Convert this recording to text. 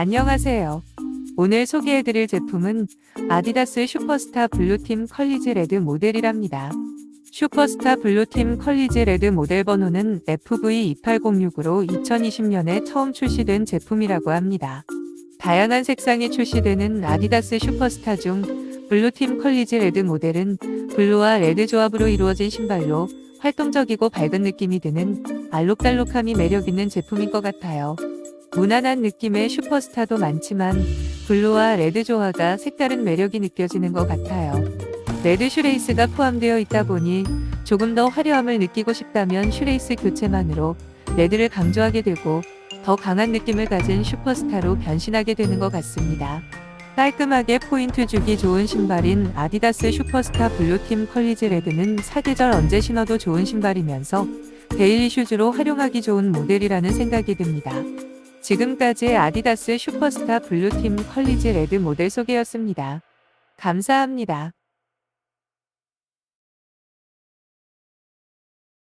안녕하세요. 오늘 소개해드릴 제품은 아디다스 슈퍼스타 블루팀 컬리지 레드 모델이랍니다. 슈퍼스타 블루팀 컬리지 레드 모델 번호는 FV2806으로 2020년에 처음 출시된 제품이라고 합니다. 다양한 색상이 출시되는 아디다스 슈퍼스타 중 블루팀 컬리지 레드 모델은 블루와 레드 조합으로 이루어진 신발로 활동적이고 밝은 느낌이 드는 알록달록함이 매력있는 제품인 것 같아요. 무난한 느낌의 슈퍼스타도 많지만 블루와 레드 조화가 색다른 매력이 느껴지는 것 같아요. 레드 슈레이스가 포함되어 있다 보니 조금 더 화려함을 느끼고 싶다면 슈레이스 교체만으로 레드를 강조하게 되고 더 강한 느낌을 가진 슈퍼스타로 변신하게 되는 것 같습니다. 깔끔하게 포인트 주기 좋은 신발인 아디다스 슈퍼스타 블루팀 컬리지 레드는 사계절 언제 신어도 좋은 신발이면서 데일리 슈즈로 활용하기 좋은 모델이라는 생각이 듭니다. 지금까지 아디다스 슈퍼스타 블루팀 컬리지 레드 모델 소개였습니다. 감사합니다.